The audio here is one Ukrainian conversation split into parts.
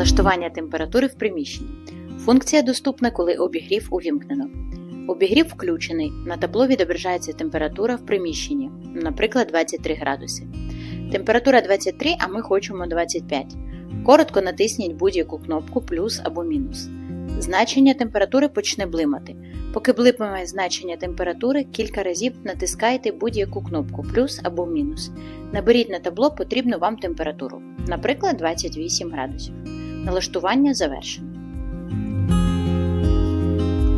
Налаштування температури в приміщенні. Функція доступна, коли обігрів увімкнено. Обігрів включений. На табло відображається температура в приміщенні, наприклад, 23 градуси. Температура 23, а ми хочемо 25. Коротко натисніть будь-яку кнопку плюс або мінус. Значення температури почне блимати. Поки блимає значення температури, кілька разів натискайте будь-яку кнопку плюс або мінус. Наберіть на табло потрібну вам температуру, наприклад, 28 градусів. Налаштування завершено.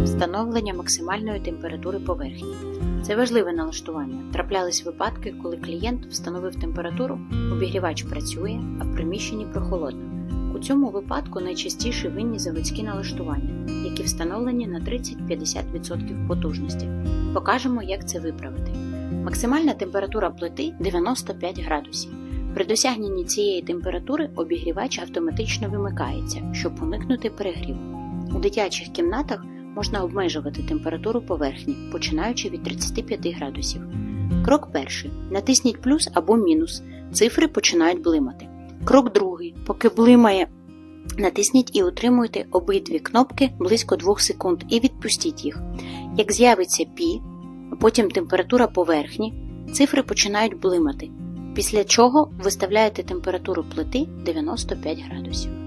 Встановлення максимальної температури поверхні. Це важливе налаштування. Траплялись випадки, коли клієнт встановив температуру, обігрівач працює, а в приміщенні прохолодно. У цьому випадку найчастіше винні заводські налаштування, які встановлені на 30-50% потужності. Покажемо, як це виправити. Максимальна температура плити 95 градусів. При досягненні цієї температури обігрівач автоматично вимикається, щоб уникнути перегріву. У дитячих кімнатах можна обмежувати температуру поверхні, починаючи від 35 градусів. Крок перший. Натисніть плюс або мінус. Цифри починають блимати. Крок другий. Поки блимає, натисніть і утримуйте обидві кнопки близько 2 секунд і відпустіть їх. Як з'явиться пі, потім температура поверхні, цифри починають блимати. Після чого виставляєте температуру плити 95 градусів.